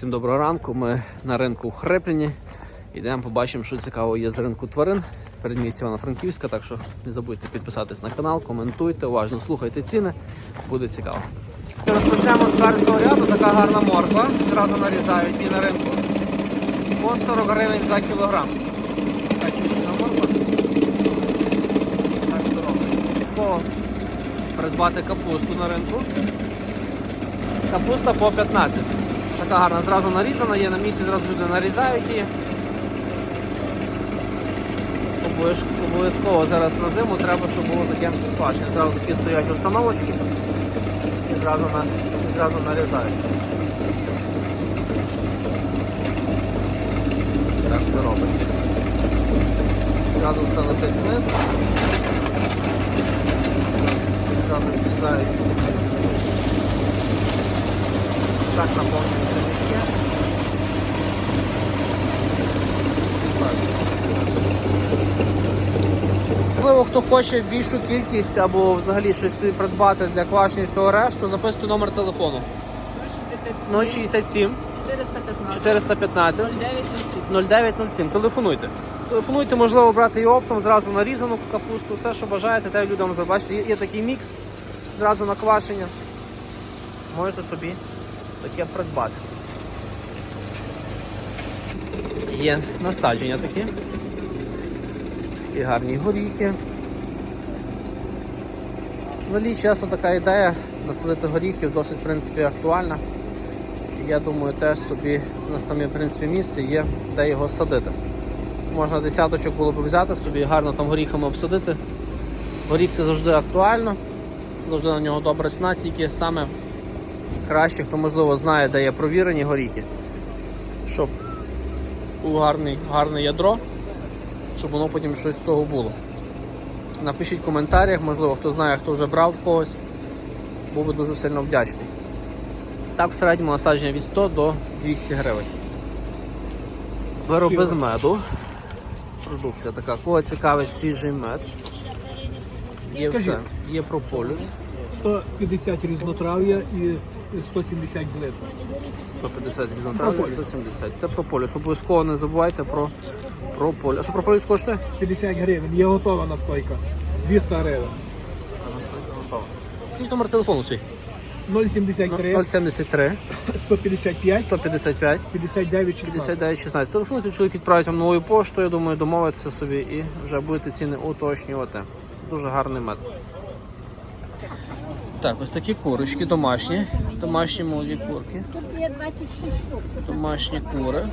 Всім доброго ранку. Ми на ринку в Хрепліні. Йдемо, побачимо, що цікаво є з ринку тварин. Передмістя Івано-Франківська, так що не забудьте підписатись на канал, коментуйте, уважно слухайте ціни, буде цікаво. Розпочнемо з першого ряду, така гарна морква. Зразу нарізають її на ринку. По 40 гривень за кілограм. Така чучна морква. Так здорово. Придбати капусту на ринку. Капуста по 15. Така гарна, зразу нарізана, є на місці, зразу люди нарізають її. Обов'язково- зараз на зиму треба, щоб було таке бачення. Зразу такі стоять установочки і зразу, на, і зразу нарізають. Так це робиться. Зразу все летить вниз. Зразу відрізають. Так наповнюється. Можливо, хто хоче більшу кількість або взагалі щось собі придбати для квашення і всього решту, записуйте номер телефону 067 415 415 09 0907. Телефонуйте. Телефонуйте, можливо, брати і оптом, зразу нарізану капусту, все, що бажаєте, те людям забачите. Є, є такий мікс зразу на квашення. Можете собі таке придбати. Є насадження такі. Такі гарні горіхи. Взагалі, чесно, така ідея насадити горіхів досить в принципі актуальна. Я думаю, теж собі на самі в принципі місці є, де його садити. Можна десяточок було б взяти собі, гарно там горіхами обсадити. Горіх це завжди актуально, завжди на нього добра ціна, тільки саме краще, хто можливо знає, де є провірені горіхи, щоб у гарний, гарне ядро, щоб воно потім щось з того було. Напишіть в коментарях, можливо, хто знає, хто вже брав когось, був би дуже сильно вдячний. Так, в середньому насадження від 100 до 200 гривень. Вироби з меду. Продукція така. Кого цікавить свіжий мед. Є все. Є прополіс. 150 різнотрав'я і 170 злит. 150 різнотрав'я, Прополіс. 170. Це прополіс. Обов'язково не забувайте про прополіс. А що прополіс коштує? 50 гривень. Є готова настойка. 200 гривень. Скільки номер телефону свій? 073 073 155 155 59 16. 59 16. Телефонуйте, чоловік відправить вам новою поштою, я думаю, домовитися собі і вже будете ціни уточнювати. Дуже гарний мед. Так, ось такі курочки домашні. Домашні молоді курки. Тут є 26 штук. Домашні кури.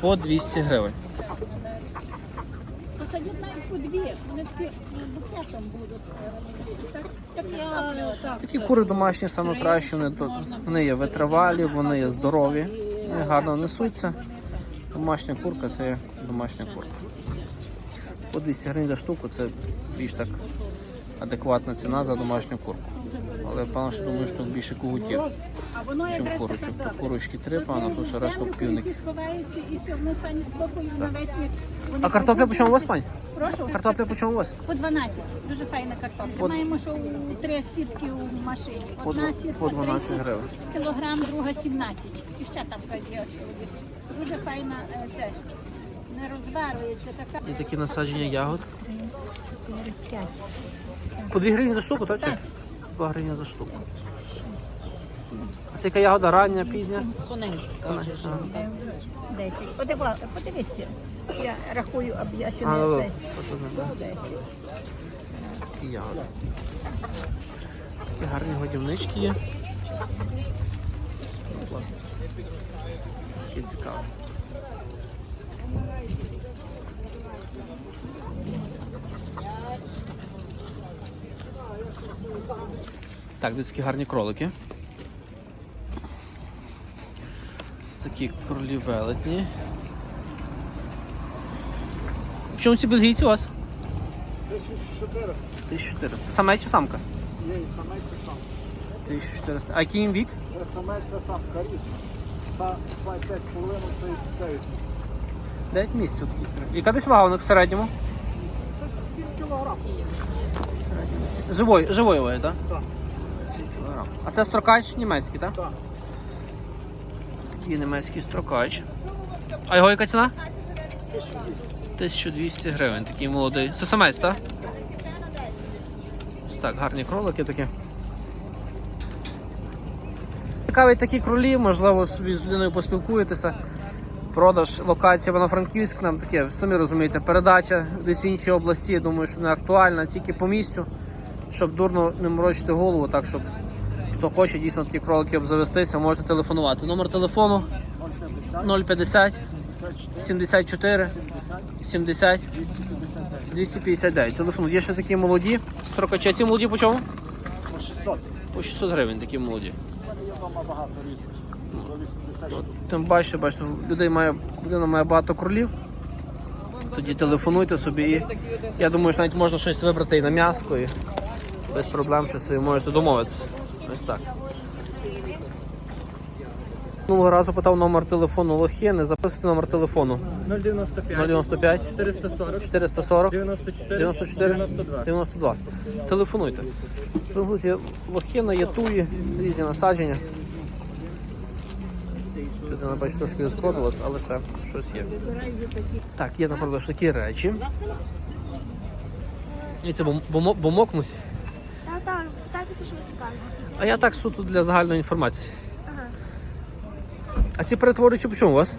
По 200 гривень. Такі кури домашні саме краще, вони, вони є витривалі, вони є здорові, вони гарно несуться. Домашня курка це домашня курка. По 200 гривень за штуку це більш так адекватна ціна за домашню курку. Але певно, що думаю, що більше кугутів, А воно ніж курочок. Тут курочки три, певно, тут все півники. Вони А картопля по чому у вас, пань? Прошу? Картопля по чому у вас? По 12. Дуже файна картопля. По- Маємо, що у три сітки у машині. По Одна два- сітка по 12 30 гривень. кілограм, друга 17. І ще там є чоловік. Дуже файна е, це. Не розварюється така. Є такі насадження ягод. По 2 гривні за штуку, так? чи? 2 гривні за штуку. А це яка ягода рання, пізня? Тоненька. Ага. 10. Подива, подивіться. Я рахую, аби я ще А, ну, не це за 10. такі ягоди? Такі гарні годівнички є. Класно. Такі цікаві. Так, десь такі гарні кролики. Ось такі кролі велетні. В чому ці бельгійці у вас? 1400. 1400. Самець чи самка? Є і самець, і сам. 1400. А який їм вік? Це самець, це самка різ. Та 5 половину це 9 місяців. 9 місяців. Яка десь вага у них в середньому? 7 кілограм. Живої, живої ваги, так? Так. 7 кг. А це строкач німецький, так? Так. такий німецький строкач. А його яка ціна? 1200. 1200 гривень, такий молодий. Це самець, так? Ось так, гарні кролики такі. Цікаві такі кролі, можливо, собі з людиною поспілкуєтеся. Продаж локація Івано-Франківськ, нам таке, самі розумієте, передача десь в іншій області, я думаю, що не актуальна, тільки по місцю, щоб дурно не морочити голову, так щоб хто хоче дійсно такі кролики обзавестися, можете телефонувати. Номер телефону 050, 050 74, 74 70, 70 259. 259. Телефон. Є ще такі молоді. Строкачі. Ці молоді по чому? По 600. По 600 гривень такі молоді. У мене є багато різних. До 80 штук. Тим бачите, бачите, людей має, людина має багато кролів. Тоді телефонуйте собі і я думаю, що навіть можна щось вибрати і на м'яско, і без проблем що собі можете домовитися. Ось так. Минулого разу питав номер телефону Лохи, не записуйте номер телефону 095 095 440 440 94 94 92. 92. Телефонуйте. Телефонуйте. Лохина, є туї, різні насадження. Людина бачить трошки розпродалась, але ще щось є. Так, є на продаж такі речі. І це бом- бомо- бомокнуть. Так, так, питайтеся, що ви цікаві. А я так суто для загальної інформації. Ага. А ці перетворюючі по чому у вас?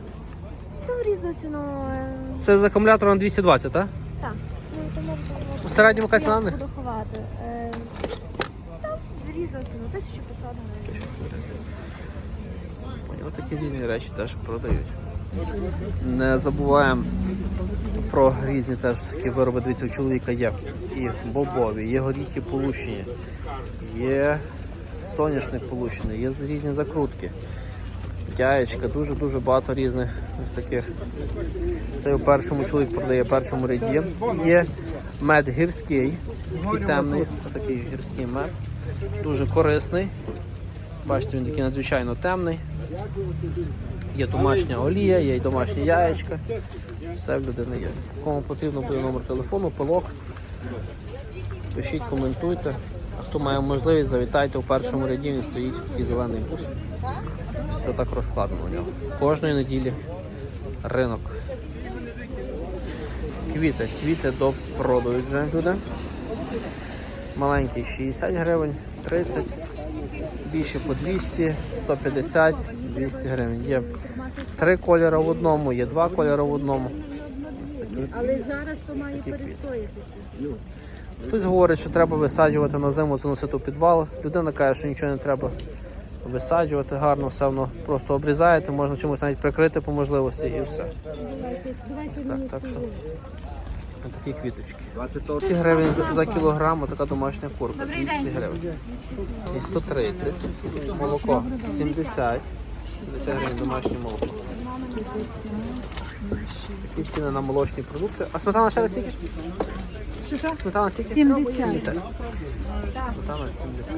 То в різну ціну. е, Це з акумулятором на 220, так? Так. Ну, тому У середньому яка ціна я буду ховати. Е, Та в різну ціну, 1500 гривень. Поняв, такі різні речі теж продають. Не забуваємо про різні теж такі вироби. Дивіться, у чоловіка є і бобові, є горіхи полущені, є соняшник полущений, є різні закрутки. Яєчка, дуже-дуже багато різних ось таких. Це у першому чоловік продає першому ряді. Є мед гірський, такий темний, такий гірський мед. Дуже корисний. Бачите, він такий надзвичайно темний. Є домашня олія, є й домашні яєчка. Все в людини є. Кому потрібно буде номер телефону, пилок. Пишіть, коментуйте. А хто має можливість, завітайте у першому ряді, він стоїть такий зелений бус. Все так розкладено у нього. Кожної неділі ринок. Квіти. Квіти допродають вже люди. Маленький 60 гривень, 30, більше по 200, 150, 200 гривень. Є три кольори в одному, є два кольори в одному. Але зараз то має перестоїтися. Хтось говорить, що треба висаджувати на зиму, заносити у підвал. Людина каже, що нічого не треба висаджувати гарно, все воно просто обрізаєте, можна чимось навіть прикрити по можливості і все. Ось так, так що ось такі квіточки. 200 гривень за, за кілограм, така домашня курка. 200 гривень. І 130. Молоко 70. 70 гривень домашнє молоко. Такі ціни на молочні продукти. А сметана ще раз скільки? Що що? Сметана скільки? 70. 70. Сметана 70.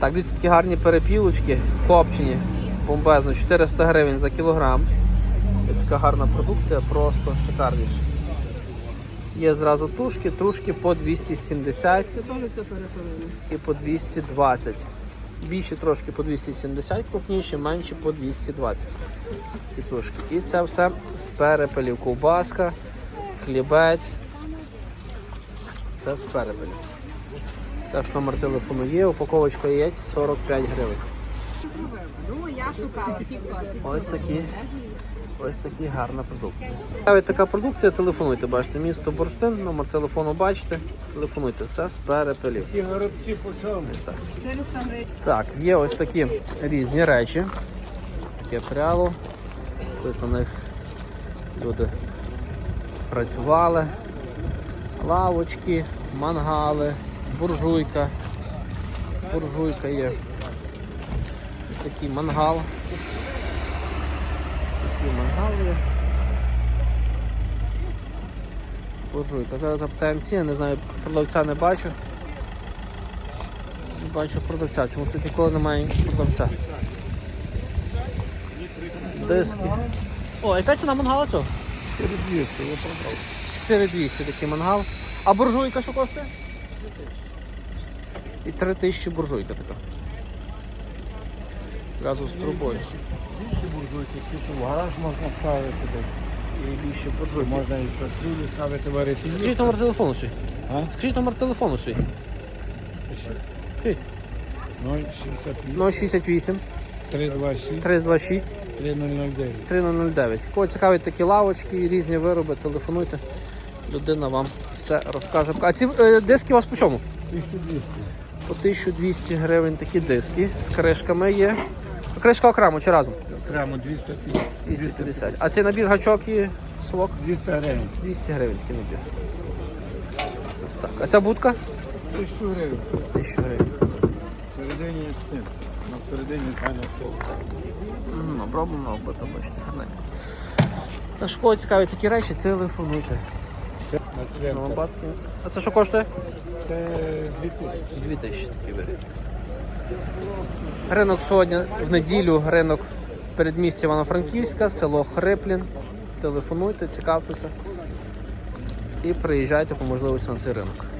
Так, дивіться, такі гарні перепілочки, копчені, бомбезно, 400 гривень за кілограм. Така гарна продукція, просто шикарніша. Є зразу тушки, трушки по 270 і по 220. Більші трошки по 270, крупніші, менші по 220 ті тушки. І це все з перепелів. Ковбаска, хлібець. Все з перепелів. Теж номер телефону є, упаковочка яєць 45 гривень. Ну, я шукала. Ось такі. Ось такі гарна продукція. Навіть така продукція, телефонуйте, бачите, місто Бурштин, номер телефону бачите, телефонуйте, все з перепелів. Ці горобці по чому? Так. Так, є ось такі різні речі. Таке пряло. Ось на них люди працювали. Лавочки, мангали, буржуйка. Буржуйка є. Ось такий мангал. Такий. Буржуйка. Зараз запитаємо ціни, не знаю, продавця не бачу. Не бачу продавця, чому тут ніколи немає продавця. Диски. О, яка ціна мангала цього? 4200, я продав. 4200 такий мангал. А буржуйка що коштує? І 3000 буржуйка така. Газу з трубою. Більші буржуйки, ті, що в гараж можна ставити десь. І більше Що можна і кастрюлю ставити варити. Скажіть номер телефону свій. А? Скажіть номер телефону свій. Скажіть. 068 068 326 326 3009. 3009. Кого цікавить такі лавочки різні вироби, телефонуйте. Людина вам все розкаже. А ці е, диски у вас по чому? 1200. По 1200 гривень такі диски з кришками є. Кришка окремо чи разом? Окремо 250. 250. А цей набір гачок і совок? 200 гривень. 200 гривень такий набір. Ось так. А ця будка? 1000 гривень. 1000 гривень. Всередині цим. На всередині файно все. Мгм, Оброблено, оббито, бачите, гарненько. На школи цікаві такі речі, телефонуйте. На А це що коштує? Це 2000. 2000 такі виріб. Ринок сьогодні в неділю, ринок передмістя Івано-Франківська, село Хриплін. Телефонуйте, цікавтеся і приїжджайте по можливості на цей ринок.